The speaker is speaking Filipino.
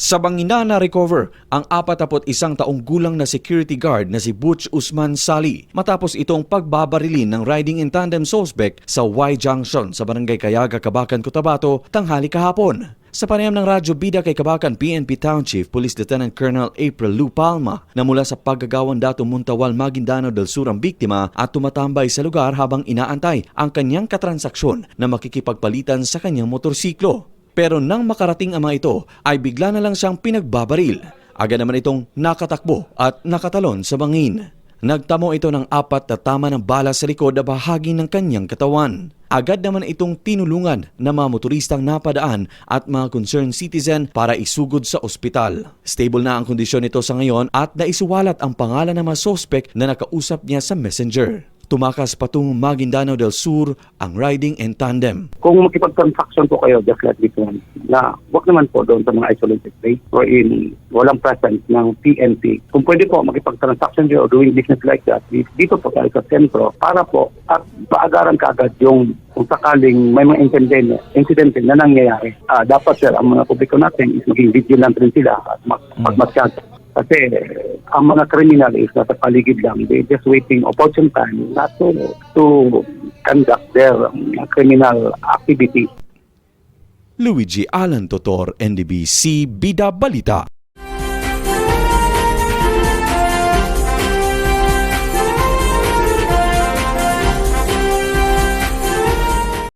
Sa bangina na recover ang 41 taong gulang na security guard na si Butch Usman Sali matapos itong pagbabarilin ng riding in tandem suspect sa Y Junction sa barangay Kayaga, Kabakan, Cotabato tanghali kahapon. Sa panayam ng Radyo Bida kay Kabakan PNP Town Chief Police Lieutenant Colonel April Lu Palma na mula sa paggagawang dato Muntawal Maguindano del Sur ang biktima at tumatambay sa lugar habang inaantay ang kanyang katransaksyon na makikipagpalitan sa kanyang motorsiklo. Pero nang makarating ang mga ito ay bigla na lang siyang pinagbabaril. Aga naman itong nakatakbo at nakatalon sa bangin. Nagtamo ito ng apat na tama ng bala sa likod na bahagi ng kanyang katawan. Agad naman itong tinulungan ng mga motoristang napadaan at mga concerned citizen para isugod sa ospital. Stable na ang kondisyon nito sa ngayon at naisuwalat ang pangalan ng mga sospek na nakausap niya sa messenger. Tumakas patungong Maguindano del Sur ang riding in tandem. kung makipag-transaction po kayo just like this one, na wag naman po doon sa mga isolated place wherein walang presence ng PNP. Kung pwede po makipag-transaction kayo doing business like that, di- dito po tayo sa sentro para po at paagaran kaagad yung kung sakaling may mga incident, incident na nangyayari. Ah, dapat sir, ang mga publiko natin is maging vigilant rin sila at mag- magmasyado. Kasi ang mga criminal is nasa paligid lang. They just waiting opportune time not to, to conduct their um, criminal activity. Luigi Alan Totor, NDBC Bida Balita.